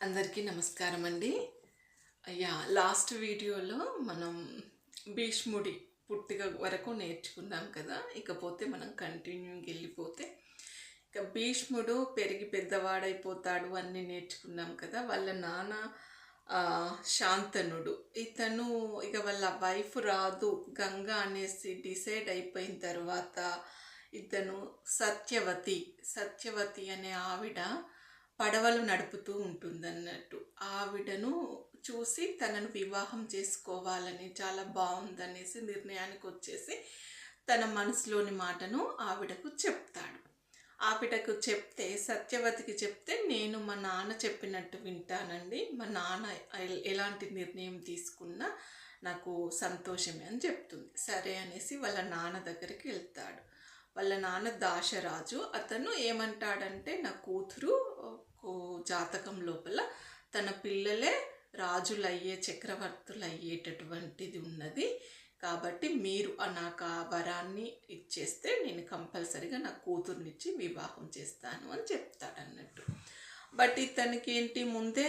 అందరికీ నమస్కారం అండి అయ్యా లాస్ట్ వీడియోలో మనం భీష్ముడి పుట్టిక వరకు నేర్చుకున్నాం కదా. ఇకపోతే మనం కంటిన్యూగా వెళ్ళిపోతే ఇక భీష్ముడు పెరిగి పెద్దవాడైపోతాడు అన్నీ నేర్చుకున్నాం కదా. వాళ్ళ నాన్న శాంతనుడు. ఇతను ఇక వాళ్ళ వైఫ్ రాదు. గంగ అనేసి డిసైడ్ అయిపోయిన తర్వాత ఇతను సత్యవతి సత్యవతి అనే ఆవిడ పడవలు నడుపుతూ ఉంటుందన్నట్టు. ఆవిడను చూసి తనను వివాహం చేసుకోవాలని చాలా బాగుందనేసి నిర్ణయానికి వచ్చేసి తన మనసులోని మాటను ఆవిడకు చెప్తాడు. ఆవిడకు చెప్తే సత్యవతికి చెప్తే నేను మా నాన్న చెప్పినట్టు వింటానండి. మా నాన్న ఎలాంటి నిర్ణయం తీసుకున్నా నాకు సంతోషమే అని చెప్తుంది. సరే అనేసి వాళ్ళ నాన్న దగ్గరికి వెళ్తాడు. వాళ్ళ నాన్న దాశరాజు. అతను ఏమంటాడంటే నా కూతురు జాతకం లోపల తన పిల్లలే రాజులయ్యే చక్రవర్తులు అయ్యేటటువంటిది ఉన్నది. కాబట్టి మీరు నాకు ఆ వరాన్ని ఇచ్చేస్తే నేను కంపల్సరిగా నా కూతుర్నిచ్చి వివాహం చేస్తాను అని చెప్తాడన్నట్టు. బట్ ఇతనికి ఏంటి ముందే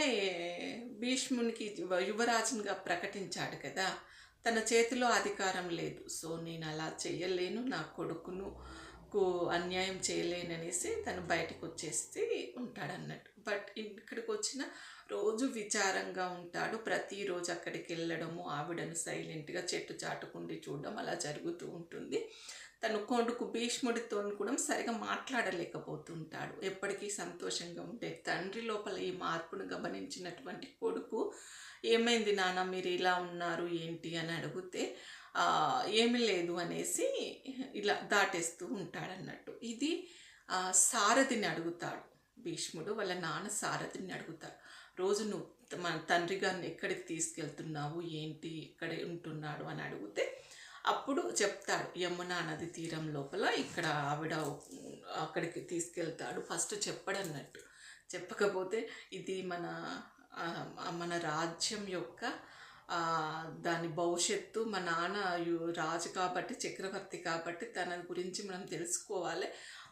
భీష్మునికి యువరాజునిగా ప్రకటించాడు కదా. తన చేతిలో అధికారం లేదు. సో నేను అలా చేయలేను నా కొడుకును కు అన్యాయం చేయలేననేసి తను బయటకు వచ్చేసి ఉంటాడన్నట్టు. బట్ ఇక్కడికి వచ్చిన రోజు విచారంగా ఉంటాడు. ప్రతిరోజు అక్కడికి వెళ్ళడము ఆవిడను సైలెంట్గా చెట్టు చాటుకుండి చూడడం అలా జరుగుతూ ఉంటుంది. తను కొడుకు భీష్ముడితో కూడా సరిగా మాట్లాడలేకపోతుంటాడు. ఎప్పటికీ సంతోషంగా ఉండే తండ్రి లోపల ఈ మార్పును గమనించినటువంటి కొడుకు ఏమైంది నాన్న? మీరు ఇలా ఉన్నారు ఏంటి? అని అడిగితే ఏమీ లేదు అనేసి ఇలా దాటేస్తూ ఉంటాడన్నట్టు. ఇది సారథిని అడుగుతాడు. భీష్ముడు వాళ్ళ నాన్న సారథిని అడుగుతాడు. రోజు నువ్వు మన తండ్రి గారిని ఎక్కడికి తీసుకెళ్తున్నావు? ఏంటి? ఎక్కడ ఉంటున్నాడు? అని అడిగితే అప్పుడు చెప్తాడు. యమునా నది తీరం లోపల ఇక్కడ ఆవిడ అక్కడికి తీసుకెళ్తాడు. ఫస్ట్ చెప్పడన్నట్టు. చెప్పకపోతే ఇది మన మన రాజ్యం యొక్క దాని భవిష్యత్తు మా నాన్న యు- రాజు కాబట్టి చక్రవర్తి కాబట్టి తన గురించి మనం తెలుసుకోవాలి.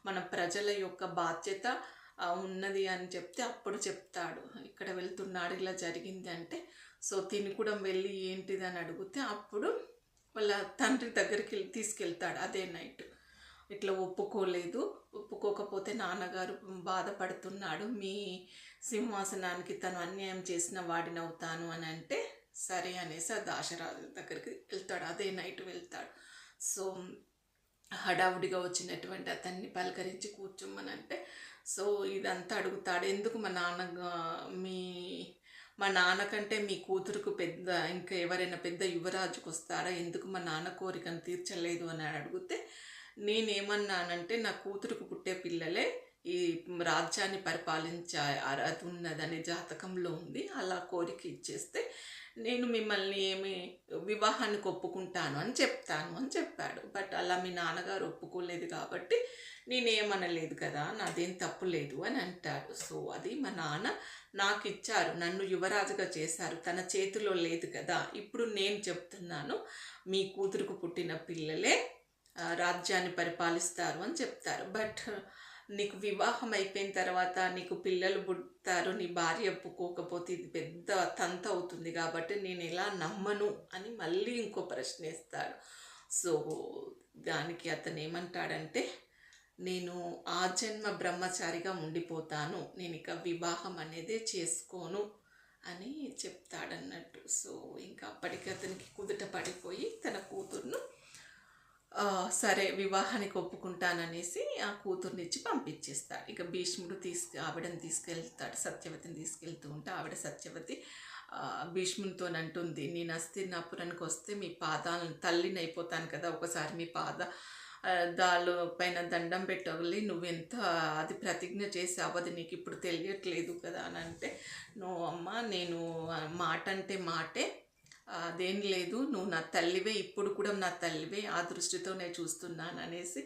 మన ప్రజల యొక్క బాధ్యత ఉన్నది అని చెప్తే అప్పుడు చెప్తాడు. ఇక్కడ వెళ్తున్నాడు ఇలా జరిగింది అంటే. సో తిని కూడా వెళ్ళి ఏంటిది అని అడిగితే అప్పుడు వాళ్ళ తండ్రి దగ్గరికి వెళ్ళి తీసుకెళ్తాడు అదే నైట్. ఇట్లా ఒప్పుకోలేదు. ఒప్పుకోకపోతే నాన్నగారు బాధపడుతున్నాడు. మీ సింహాసనానికి తను అన్యాయం చేసిన వాడినవుతాను అని అంటే సరే అనేసి ఆ దాశరాజు దగ్గరికి వెళ్తాడు. అదే నైట్ వెళ్తాడు. సో హడావుడిగా వచ్చినటువంటి అతన్ని పలకరించి కూర్చోమని అంటే సో ఇదంతా అడుగుతాడు. ఎందుకు మా నాన్న మీ మా నాన్నకంటే మీ కూతురుకు పెద్ద ఇంకా ఎవరైనా పెద్ద యువరాజుకు వస్తారా? ఎందుకు మా నాన్న కోరికను తీర్చలేదు అని అడిగితే నేనేమన్నానంటే నా కూతురుకు పుట్టే పిల్లలే ఈ రాజ్యాన్ని పరిపాలించే అర్హత ఉన్నదనే జాతకంలో ఉంది. అలా కోరిక ఇచ్చేస్తే నేను మిమ్మల్ని ఏమి వివాహానికి ఒప్పుకుంటాను అని చెప్తాను అని చెప్పాడు. బట్ అలా మీ నాన్నగారు ఒప్పుకోలేదు కాబట్టి నేనేమనలేదు కదా నాదేం తప్పు లేదు అని అంటాడు. సో అది మా నాన్న నాకు ఇచ్చారు. నన్ను యువరాజుగా చేశారు. తన చేతిలో లేదు కదా. ఇప్పుడు నేను చెప్తున్నాను మీ కూతురుకు పుట్టిన పిల్లలే రాజ్యాన్ని పరిపాలిస్తారు అని చెప్తారు. బట్ నీకు వివాహం అయిపోయిన తర్వాత నీకు పిల్లలు పుడతారు నీ భార్య ఒప్పుకోకపోతే ఇది పెద్ద తంత అవుతుంది కాబట్టి నేను ఎలా నమ్మను అని మళ్ళీ ఇంకో ప్రశ్న ఇస్తాడు సో దానికి అతను ఏమంటాడంటే నేను ఆ జన్మ బ్రహ్మచారిగా ఉండిపోతాను నేను ఇక వివాహం అనేది చేసుకోను అని చెప్తాడన్నట్టు. సో ఇంకా అప్పటికి అతనికి కుదుట పడిపోయి తన కూతుర్ను సరే వివాహానికి ఒప్పుకుంటాననేసి ఆ కూతుర్ని ఇచ్చి పంపించేస్తాడు. ఇక భీష్ముడు తీసుకు ఆవిడని తీసుకెళ్తాడు సత్యవతిని తీసుకెళ్తూ ఉంటే ఆవిడ సత్యవతి భీష్మునితో అంటుంది నేను అస్థినాపురానికి వస్తే మీ పాదాలను తల్లిని అయిపోతాను కదా ఒకసారి మీ పాద దాలు పైన దండం పెట్టగలి నువ్వెంత అది ప్రతిజ్ఞ చేసావు అది నీకు ఇప్పుడు తెలియట్లేదు కదా అని అంటే నువ్వు అమ్మ నేను మాట అంటే మాటే అదేం లేదు నువ్వు నా తల్లివే ఇప్పుడు కూడా నా తల్లివే ఆ దృష్టితో నేను చూస్తున్నాను అనేసి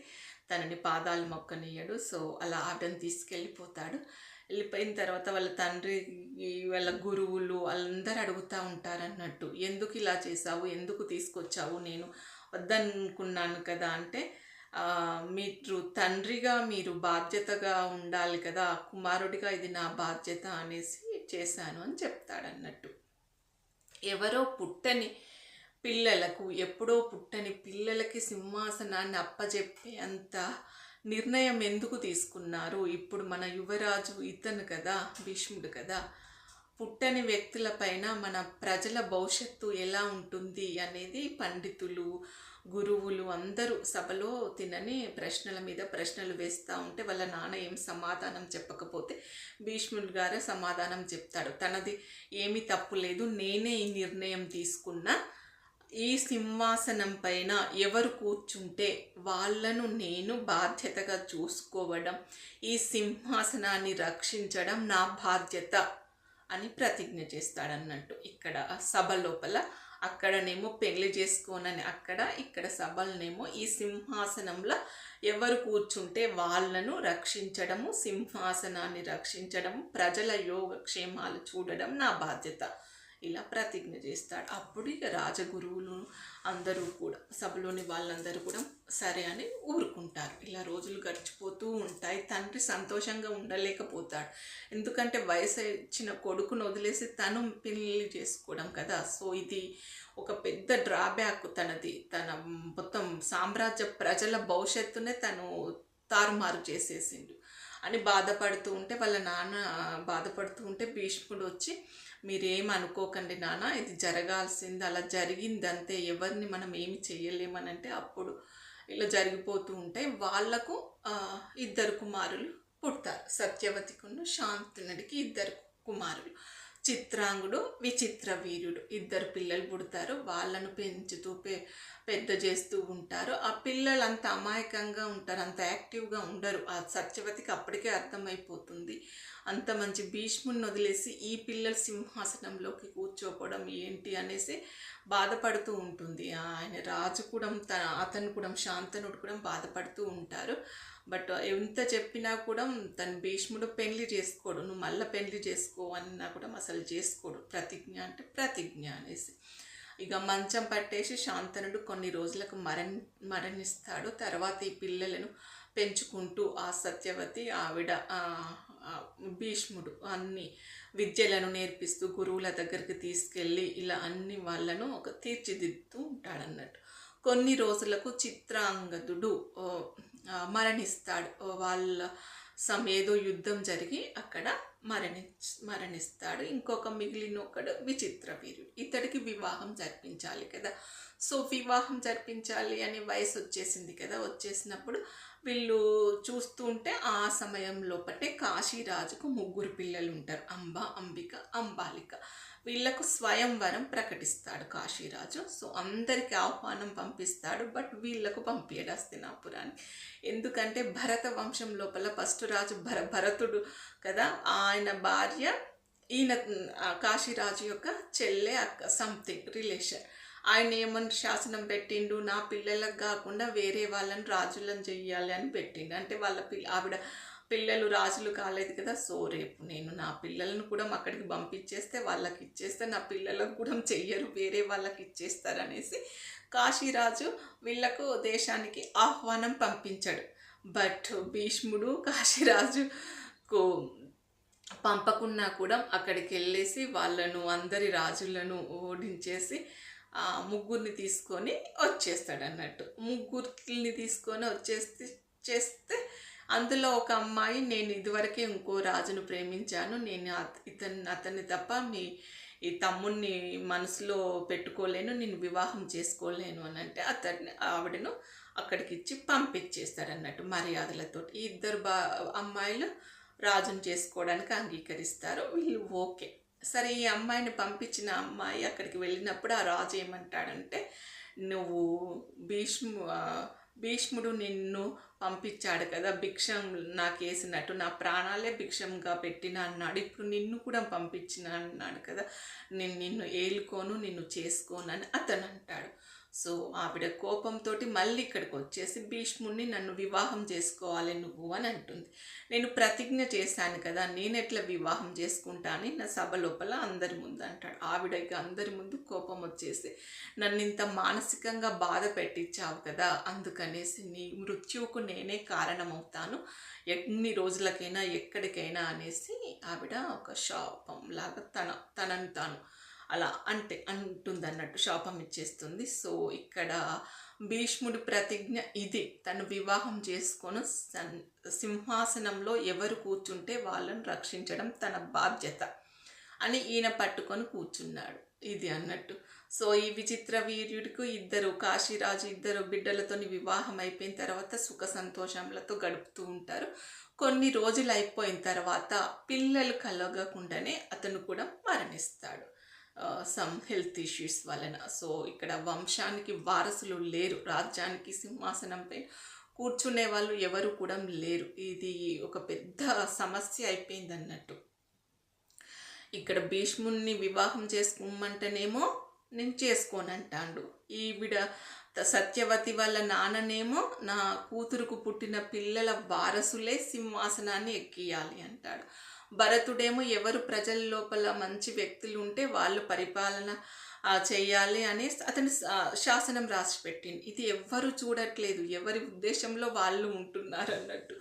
తనని పాదాలు మొక్కనియ్యడు. సో అలా ఆవిడని తీసుకెళ్ళిపోతాడు. వెళ్ళిపోయిన తర్వాత వాళ్ళ తండ్రి వాళ్ళ గురువులు వాళ్ళందరూ అడుగుతూ ఉంటారన్నట్టు ఎందుకు ఇలా చేసావు ఎందుకు తీసుకొచ్చావు? నేను వద్దనుకున్నాను కదా అంటే మీరు తండ్రిగా మీరు బాధ్యతగా ఉండాలి కదా కుమారుడిగా ఇది నా బాధ్యత అనేసి చేశాను అని చెప్తాడన్నట్టు ఎవరో పుట్టని పిల్లలకు ఎప్పుడో పుట్టని పిల్లలకి సింహాసనాన్ని అప్పజెప్పే అంత నిర్ణయం ఎందుకు తీసుకున్నారు? ఇప్పుడు మన యువరాజు ఇతను కదా భీష్ముడు కదా. పుట్టని వ్యక్తులపైన మన ప్రజల భవిష్యత్తు ఎలా ఉంటుంది అనేది పండితులు గురువులు అందరూ సభలో తినని ప్రశ్నల మీద ప్రశ్నలు వేస్తూ ఉంటే వాళ్ళ నాన్న ఏం సమాధానం చెప్పకపోతే భీష్ముడు గారే సమాధానం చెప్తాడు. తనది ఏమీ తప్పు లేదు. నేనే ఈ నిర్ణయం తీసుకున్నా. ఈ సింహాసనం పైన ఎవరు కూర్చుంటే వాళ్ళను నేను బాధ్యతగా చూసుకోవడం ఈ సింహాసనాన్ని రక్షించడం నా బాధ్యత అని ప్రతిజ్ఞ చేస్తాడన్నట్టు ఇక్కడ సభ లోపల అక్కడనేమో పెళ్ళి చేసుకోనని అక్కడ ఇక్కడ సభలనేమో ఈ సింహాసనంలో ఎవరు కూర్చుంటే వాళ్ళను రక్షించడము సింహాసనాన్ని రక్షించడము ప్రజల యోగక్షేమాలు చూడడం నా బాధ్యత. ఇలా ప్రతిజ్ఞ చేస్తాడు. అప్పుడు ఇక రాజగురువులు అందరూ కూడా సభలోని వాళ్ళందరూ కూడా సరే అని ఊరుకుంటారు. ఇలా రోజులు గడిచిపోతూ ఉంటాయి. తండ్రి సంతోషంగా ఉండలేకపోతాడు. ఎందుకంటే వయసు ఇచ్చిన కొడుకును వదిలేసి తను పెళ్ళి చేసుకోవడం కదా. సో ఇది ఒక పెద్ద డ్రాబ్యాక్ తనది. తన మొత్తం సామ్రాజ్య ప్రజల భవిష్యత్తునే తను తారుమారు చేసేసిండు. అని బాధపడుతూ ఉంటే వాళ్ళ నాన్న బాధపడుతూ ఉంటే భీష్ముడు వచ్చి మీరేం అనుకోకండి నాన్న ఇది జరగాల్సింది అలా జరిగిందంతే ఎవరిని మనం ఏమి చేయలేమనంటే అప్పుడు ఇలా జరిగిపోతూ ఉంటే వాళ్ళకు ఇద్దరు కుమారులు పుడతారు. సత్యవతికును శాంతనుడికి ఇద్దరు కుమారులు. చిత్రాంగుడు విచిత్ర వీరుడు. ఇద్దరు పిల్లలు పుడతారు వాళ్ళను పెంచుతూ పే పెద్ద చేస్తూ ఉంటారు. ఆ పిల్లలు అంత అమాయకంగా ఉంటారు అంత యాక్టివ్గా ఉండరు. ఆ సత్యవతికి అప్పటికే అర్థమైపోతుంది. అంత మంచి భీష్ముని వదిలేసి ఈ పిల్లల సింహాసనంలోకి కూర్చోపోవడం ఏంటి అనేసి బాధపడుతూ ఉంటుంది. ఆయన రాజు కూడా తన అతను కూడా శాంతనుడు కూడా బాధపడుతూ ఉంటారు. బట్ ఎంత చెప్పినా కూడా తను భీష్ముడు పెళ్ళి చేసుకోడు. నువ్వు మళ్ళీ పెళ్ళి చేసుకో అన్నా కూడా అసలు చేసుకోడు. ప్రతిజ్ఞ అంటే ప్రతిజ్ఞ అనేసి. ఇక మంచం పట్టేసి శాంతనుడు కొన్ని రోజులకు మరణ్ మరణిస్తాడు. తర్వాత ఈ పిల్లలను పెంచుకుంటూ ఆ సత్యవతి ఆవిడ భీష్ముడు అన్ని విద్యలను నేర్పిస్తూ గురువుల దగ్గరికి తీసుకెళ్ళి ఇలా అన్ని వాళ్ళను ఒక తీర్చిదిద్దుతూ ఉంటాడన్నట్టు కొన్ని రోజులకు చిత్రాంగదుడు మరణిస్తాడు. వాళ్ళ సమ్ ఏదో యుద్ధం జరిగి అక్కడ మరణి మరణిస్తాడు. ఇంకొక మిగిలిన ఒకడు విచిత్ర వీరుడు. ఇతడికి వివాహం జరిపించాలి కదా. సో వివాహం జరిపించాలి అని వయసు వచ్చేసింది కదా. వచ్చేసినప్పుడు వీళ్ళు చూస్తుంటే ఆ సమయం లోపటే కాశీరాజుకు ముగ్గురు పిల్లలు ఉంటారు. అంబ అంబిక అంబాలిక. వీళ్ళకు స్వయంవరం ప్రకటిస్తాడు కాశీరాజు. సో అందరికి ఆహ్వానం పంపిస్తాడు బట్ వీళ్ళకు పంపించడు హస్తినాపురాన్ని. ఎందుకంటే భరత వంశం లోపల ఫస్ట్ రాజు భర భరతుడు కదా. ఆయన భార్య ఈయన కాశీరాజు యొక్క చెల్లె అక్క సంథింగ్ రిలేషన్. ఆయన ఏమని శాసనం పెట్టిండు నా పిల్లలకు కాకుండా వేరే వాళ్ళని రాజులను చెయ్యాలి అని పెట్టిండు. అంటే వాళ్ళ పిల్ల ఆవిడ పిల్లలు రాజులు కాలేదు కదా సో రేపు నేను నా పిల్లలను కూడా అక్కడికి పంపించేస్తే వాళ్ళకి ఇచ్చేస్తే నా పిల్లలకు కూడా చెయ్యరు వేరే వాళ్ళకి ఇచ్చేస్తారనేసి కాశీరాజు వీళ్ళకు దేశానికి ఆహ్వానం పంపించాడు. బట్ భీష్ముడు కాశీరాజుకు పంపకున్నా కూడా అక్కడికి వెళ్ళేసి వాళ్ళను అందరి రాజులను ఓడించేసి ముగ్గురిని తీసుకొని వచ్చేస్తాడు అన్నట్టు ముగ్గురిని తీసుకొని వచ్చేస్తే చేస్తే అందులో ఒక అమ్మాయి నేను ఇదివరకే ఇంకో రాజును ప్రేమించాను. నేను ఇతన్ని అతన్ని తప్ప మీ ఈ తమ్ముడిని మనసులో పెట్టుకోలేను నేను వివాహం చేసుకోలేను అని అంటే అతన్ని ఆవిడను అక్కడికి ఇచ్చి పంపించేస్తాడు అన్నట్టు మర్యాదలతో ఈ ఇద్దరు బా అమ్మాయిలు రాజును చేసుకోవడానికి అంగీకరిస్తారు. వీళ్ళు ఓకే. సరే ఈ అమ్మాయిని పంపించిన అమ్మాయి అక్కడికి వెళ్ళినప్పుడు ఆ రాజు ఏమంటాడంటే నువ్వు భీష్ము భీష్ముడు నిన్ను పంపించాడు కదా భిక్షం నాకు వేసినట్టు నా ప్రాణాలే భిక్షంగా పెట్టిన అన్నాడు. ఇప్పుడు నిన్ను కూడా పంపించిన అన్నాడు కదా నేను నిన్ను ఏలుకోను నిన్ను చేసుకోను అని అతను అంటాడు సో ఆవిడ కోపంతో మళ్ళీ ఇక్కడికి వచ్చేసి భీష్ముడిని నన్ను వివాహం చేసుకోవాలి నువ్వు అని అంటుంది. నేను ప్రతిజ్ఞ చేశాను కదా నేను ఎట్లా వివాహం చేసుకుంటా అని నా సభ లోపల అందరి ముందు అంటాడు. ఆవిడకి అందరి ముందు కోపం వచ్చేసి నన్ను ఇంత మానసికంగా బాధ పెట్టించావు కదా అందుకనేసి నీ మృత్యువుకు నేనే కారణమవుతాను. ఎన్ని రోజులకైనా ఎక్కడికైనా అనేసి ఆవిడ ఒక శాపం లాగా తన తనను తాను అలా అంటే అంటుంది అన్నట్టు శాపం ఇచ్చేస్తుంది. సో ఇక్కడ భీష్ముడి ప్రతిజ్ఞ ఇది. తను వివాహం చేసుకొని సన్- సింహాసనంలో ఎవరు కూర్చుంటే వాళ్ళను రక్షించడం తన బాధ్యత అని ఈయన పట్టుకొని కూర్చున్నాడు. ఇది అన్నట్టు. సో ఈ విచిత్ర వీర్యుడికి ఇద్దరు కాశీరాజు ఇద్దరు బిడ్డలతోని వివాహం అయిపోయిన తర్వాత సుఖ సంతోషములతో గడుపుతూ ఉంటారు. కొన్ని రోజులు అయిపోయిన తర్వాత పిల్లలు కలగకుండానే అతను కూడా మరణిస్తాడు. సమ్ హెల్త్ ఇష్యూస్ వలన. సో ఇక్కడ వంశానికి వారసులు లేరు. రాజ్యానికి సింహాసనంపై కూర్చునే వాళ్ళు ఎవరు కూడా లేరు. ఇది ఒక పెద్ద సమస్య అయిపోయింది అన్నట్టు ఇక్కడ భీష్ముణ్ణి వివాహం చేసుకోమంటేనేమో నేను చేసుకోనంటాడు. ఈవిడ సత్యవతి వాళ్ళ నాన్ననేమో నా కూతురుకు పుట్టిన పిల్లల వారసులే సింహాసనాన్ని ఎక్కియాలి అంటాడు. భరతుడేమో ఎవరు ప్రజల లోపల మంచి వ్యక్తులు ఉంటే వాళ్ళు పరిపాలన చేయాలి అని అతని శాసనం రాసి పెట్టింది. ఇది ఎవ్వరు చూడట్లేదు. ఎవరి ఉద్దేశంలో వాళ్ళు ఉంటున్నారు అన్నట్టు.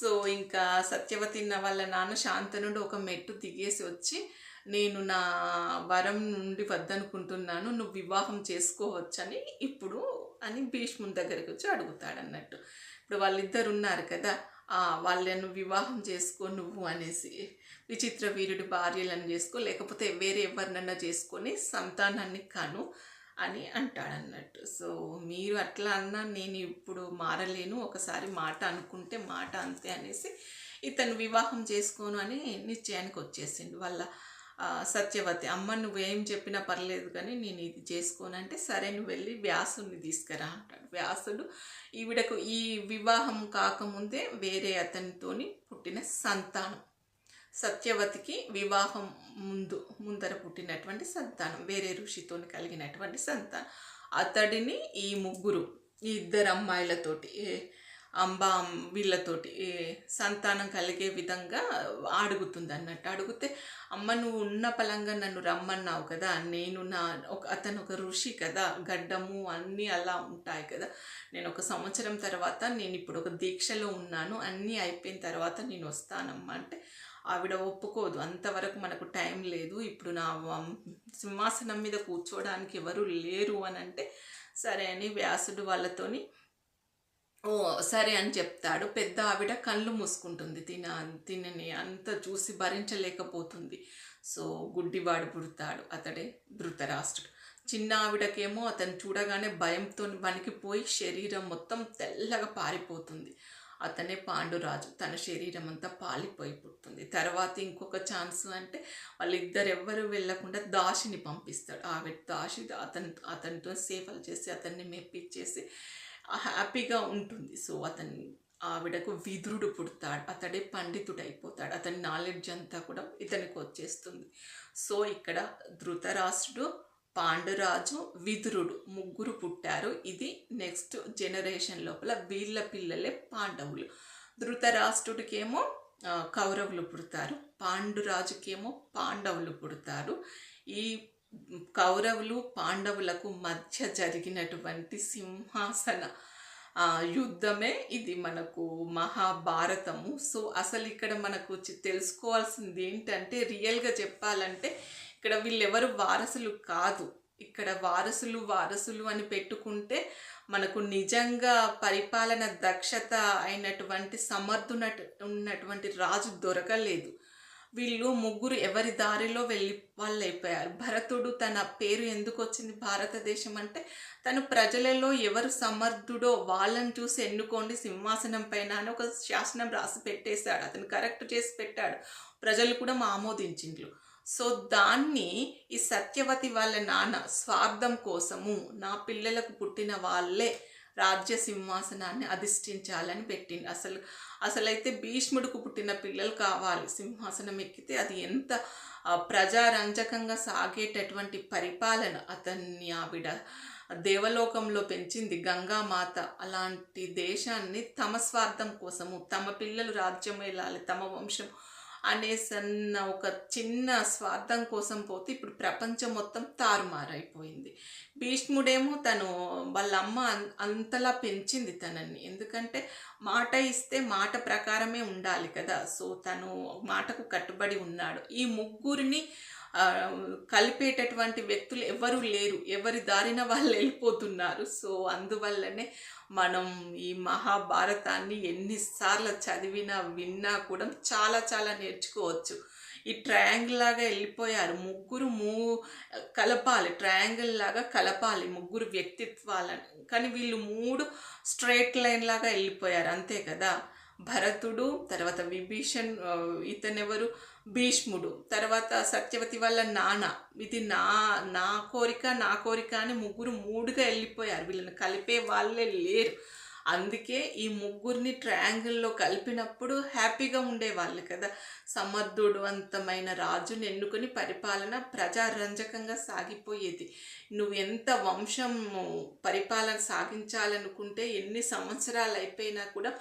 సో ఇంకా సత్యవతి వాళ్ళ నాన్న శాంతనుడు ఒక మెట్టు దిగేసి వచ్చి నేను నా వరం నుండి వద్దనుకుంటున్నాను నువ్వు వివాహం చేసుకోవచ్చని ఇప్పుడు అని భీష్ముని దగ్గరికి వచ్చి అడుగుతాడన్నట్టు. ఇప్పుడు వాళ్ళిద్దరు ఉన్నారు కదా వాళ్ళను వివాహం చేసుకో నువ్వు అనేసి. విచిత్ర వీరుడి భార్యలను చేసుకో లేకపోతే వేరే ఎవరినన్నా చేసుకొని సంతానాన్ని కను అని అంటాడన్నట్టు. సో మీరు అట్లా అన్నా నేను ఇప్పుడు మారలేను ఒకసారి మాట అనుకుంటే మాట అంతే అనేసి ఇతను వివాహం చేసుకోను అని నిశ్చయానికి వచ్చేసిండు. వాళ్ళ సత్యవతి అమ్మ నువ్వేం చెప్పినా పర్లేదు కానీ నేను ఇది చేసుకోనంటే సరే నువ్వు వెళ్ళి వ్యాసుని తీసుకురా అంటాడు. వ్యాసుడు ఈవిడకు ఈ వివాహం కాకముందే వేరే అతనితోని పుట్టిన సంతానం. సత్యవతికి వివాహం ముందు ముందర పుట్టినటువంటి సంతానం వేరే ఋషితోని కలిగినటువంటి సంతానం. అతడిని ఈ ముగ్గురు ఈ ఇద్దరు అమ్మాయిలతోటి ఏ, అంబా వీళ్ళతోటి సంతానం కలిగే విధంగా అడుగుతుంది అన్నట్టు. అడిగితే అమ్మ నువ్వు ఉన్న పలంగా నన్ను రమ్మన్నావు కదా నేను నా ఒక అతను ఒక ఋషి కదా గడ్డము అన్నీ అలా ఉంటాయి కదా నేను ఒక సంవత్సరం తర్వాత నేను ఇప్పుడు ఒక దీక్షలో ఉన్నాను అన్నీ అయిపోయిన తర్వాత నేను వస్తానమ్మా. అంటే ఆవిడ ఒప్పుకోదు. అంతవరకు మనకు టైం లేదు. ఇప్పుడు నా సింహాసనం మీద కూర్చోవడానికి ఎవరు లేరు అని అంటే సరే అని వ్యాసుడు వాళ్ళతోని ఓ సరే అని చెప్తాడు. పెద్ద ఆవిడ కళ్ళు మూసుకుంటుంది. తిన తినని అంత చూసి భరించలేకపోతుంది. సో గుడ్డివాడు పుడతాడు అతడే ధృతరాష్ట్రుడు. చిన్న ఆవిడకేమో అతను చూడగానే భయంతో వణికిపోయి శరీరం మొత్తం తెల్లగా పారిపోతుంది. అతనే పాండురాజు. తన శరీరం అంతా పాలిపోయి పుడుతుంది. తర్వాత ఇంకొక ఛాన్స్ అంటే వాళ్ళిద్దరు ఎవ్వరు వెళ్ళకుండా దాసిని పంపిస్తాడు. ఆవిడ దాసి అతని అతనితో సేవలు చేసి అతన్ని మెప్పించేసి హ్యాపీగా ఉంటుంది. సో అతని ఆవిడకు విధుడు పుడతాడు. అతడే పండితుడు అయిపోతాడు అతని నాలెడ్జ్ అంతా కూడా ఇతనికి వచ్చేస్తుంది. సో ఇక్కడ ధృతరాష్ట్రుడు పాండురాజు విదురుడు ముగ్గురు పుట్టారు. ఇది నెక్స్ట్ జనరేషన్ లోపల వీళ్ళ పిల్లలే పాండవులు. ధృతరాష్ట్రుడికేమో కౌరవులు పుడతారు. పాండురాజుకేమో పాండవులు పుడతారు. ఈ కౌరవులు పాండవులకు మధ్య జరిగినటువంటి సింహాసన. యుద్ధమే ఇది మనకు మహాభారతము. సో అసలు ఇక్కడ మనకు తెలుసుకోవాల్సింది ఏంటంటే రియల్గా చెప్పాలంటే ఇక్కడ వీళ్ళెవరు వారసులు కాదు. ఇక్కడ వారసులు వారసులు అని పెట్టుకుంటే మనకు నిజంగా పరిపాలన దక్షత అయినటువంటి సమర్థున ఉన్నటువంటి రాజు దొరకలేదు. వీళ్ళు ముగ్గురు ఎవరి దారిలో వెళ్ళి వాళ్ళు అయిపోయారు. భరతుడు తన పేరు ఎందుకు వచ్చింది భారతదేశం అంటే తను ప్రజలలో ఎవరు సమర్థుడో వాళ్ళని చూసి ఎన్నుకోండి సింహాసనం పైన అని ఒక శాసనం రాసి పెట్టేశాడు. అతను కరెక్ట్ చేసి పెట్టాడు. ప్రజలు కూడా ఆమోదించిండ్రు సో దాన్ని ఈ సత్యవతి వాళ్ళ నాన్న స్వార్థం కోసము నా పిల్లలకు పుట్టిన వాళ్ళే రాజ్య సింహాసనాన్ని అధిష్ఠించాలని పెట్టింది అసలు అసలైతే భీష్ముడికి పుట్టిన పిల్లలు కావాలి. సింహాసనం ఎక్కితే అది ఎంత ప్రజారంజకంగా సాగేటటువంటి పరిపాలన. అతన్ని ఆవిడ దేవలోకంలో పెంచింది గంగామాత. అలాంటి దేశాన్ని తమ స్వార్థం కోసము తమ పిల్లలు రాజ్యం వెళ్ళాలి తమ వంశం అనేసన్న ఒక చిన్న స్వార్థం కోసం పోతే ఇప్పుడు ప్రపంచం మొత్తం తారుమారైపోయింది. భీష్ముడేమో తను వాళ్ళ అమ్మ అంతలా పెంచింది తనని. ఎందుకంటే మాట ఇస్తే మాట ప్రకారమే ఉండాలి కదా. సో తను మాటకు కట్టుబడి ఉన్నాడు. ఈ ముగ్గురిని కలిపేటటువంటి వ్యక్తులు ఎవరు లేరు ఎవరి దారిన వాళ్ళు వెళ్ళిపోతున్నారు. సో అందువల్లనే మనం ఈ మహాభారతాన్ని ఎన్నిసార్లు చదివినా విన్నా కూడా చాలా చాలా నేర్చుకోవచ్చు. ఈ ట్రయాంగిల్ లాగా వెళ్ళిపోయారు. ముగ్గురు మూ కలపాలి. ట్రయాంగిల్ లాగా కలపాలి ముగ్గురు వ్యక్తిత్వాలను. కానీ వీళ్ళు మూడు స్ట్రైట్ లైన్ లాగా వెళ్ళిపోయారు. అంతే కదా? భరతుడు తర్వాత విభీషణ్ ఇతనెవరు? భీష్ముడు. తర్వాత సత్యవతి వాళ్ళ నాన్న. ఇది నా నా కోరిక నా కోరిక అని ముగ్గురు మూడుగా వెళ్ళిపోయారు. వీళ్ళని కలిపే వాళ్ళే లేరు. అందుకే ఈ ముగ్గురిని ట్రయాంగిల్లో కలిపినప్పుడు హ్యాపీగా ఉండేవాళ్ళు కదా. సమర్థుడవంతమైన రాజుని ఎన్నుకొని పరిపాలన ప్రజారంజకంగా సాగిపోయేది. నువ్వు ఎంత వంశం పరిపాలన సాగించాలనుకుంటే ఎన్ని సంవత్సరాలు అయిపోయినా కూడా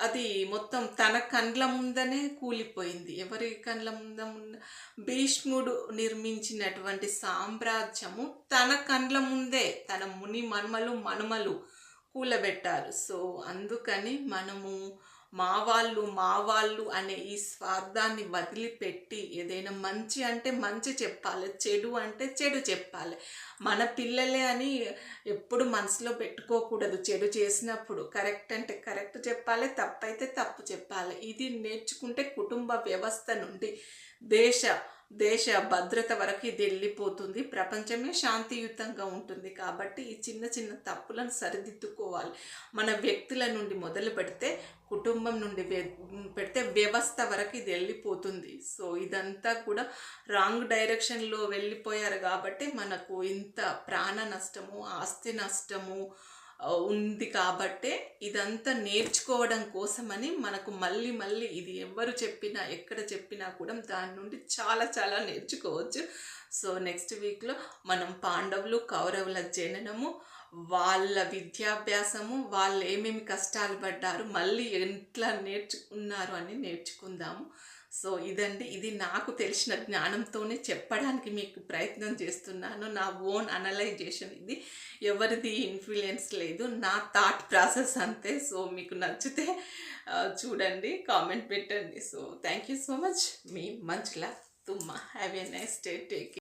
అది మొత్తం తన కండ్ల ముందనే కూలిపోయింది. ఎవరి కండ్ల ముంద ముంద? భీష్ముడు నిర్మించినటువంటి సామ్రాజ్యము తన కండ్ల ముందే తన ముని మన్మలు మనుమలు కూలబెట్టారు. సో అందుకని మనము మా వాళ్ళు మా వాళ్ళు అనే ఈ స్వార్థాన్ని వదిలిపెట్టి ఏదైనా మంచి అంటే మంచి చెప్పాలి చెడు అంటే చెడు చెప్పాలి. మన పిల్లలే అని ఎప్పుడు మనసులో పెట్టుకోకూడదు చెడు చేసినప్పుడు. కరెక్ట్ అంటే కరెక్ట్ చెప్పాలి తప్పైతే తప్పు చెప్పాలి. ఇది నేర్చుకుంటే కుటుంబ వ్యవస్థ నుండి దేశ దేశ భద్రత వరకు ఇది వెళ్ళిపోతుంది. ప్రపంచమే శాంతియుతంగా ఉంటుంది కాబట్టి ఈ చిన్న చిన్న తప్పులను సరిదిద్దుకోవాలి. మన వ్యక్తుల నుండి మొదలు పెడితే కుటుంబం నుండి పెడితే వ్యవస్థ వరకు ఇది వెళ్ళిపోతుంది. సో ఇదంతా కూడా రాంగ్ డైరెక్షన్లో వెళ్ళిపోయారు కాబట్టి మనకు ఇంత ప్రాణ నష్టము ఆస్తి నష్టము ఉంది కాబట్టే ఇదంతా నేర్చుకోవడం కోసమని మనకు మళ్ళీ మళ్ళీ ఇది ఎవరు చెప్పినా ఎక్కడ చెప్పినా కూడా దాని నుండి చాలా చాలా నేర్చుకోవచ్చు. సో నెక్స్ట్ వీక్లో మనం పాండవులు కౌరవుల జననము వాళ్ళ విద్యాభ్యాసము వాళ్ళు ఏమేమి కష్టాలు పడ్డారు మళ్ళీ ఎట్లా నేర్చుకున్నారు అని నేర్చుకుందాము. సో ఇదండి ఇది నాకు తెలిసిన జ్ఞానంతోనే చెప్పడానికి మీకు ప్రయత్నం చేస్తున్నాను. నా ఓన్ అనలైజేషన్ ఇది. ఎవరిది ఇన్ఫ్లుయెన్స్ లేదు. నా థాట్ ప్రాసెస్ అంతే. సో మీకు నచ్చితే చూడండి కామెంట్ పెట్టండి. So thank you so much. మీ మంచుల తుమ్మ. Have a nice day. Take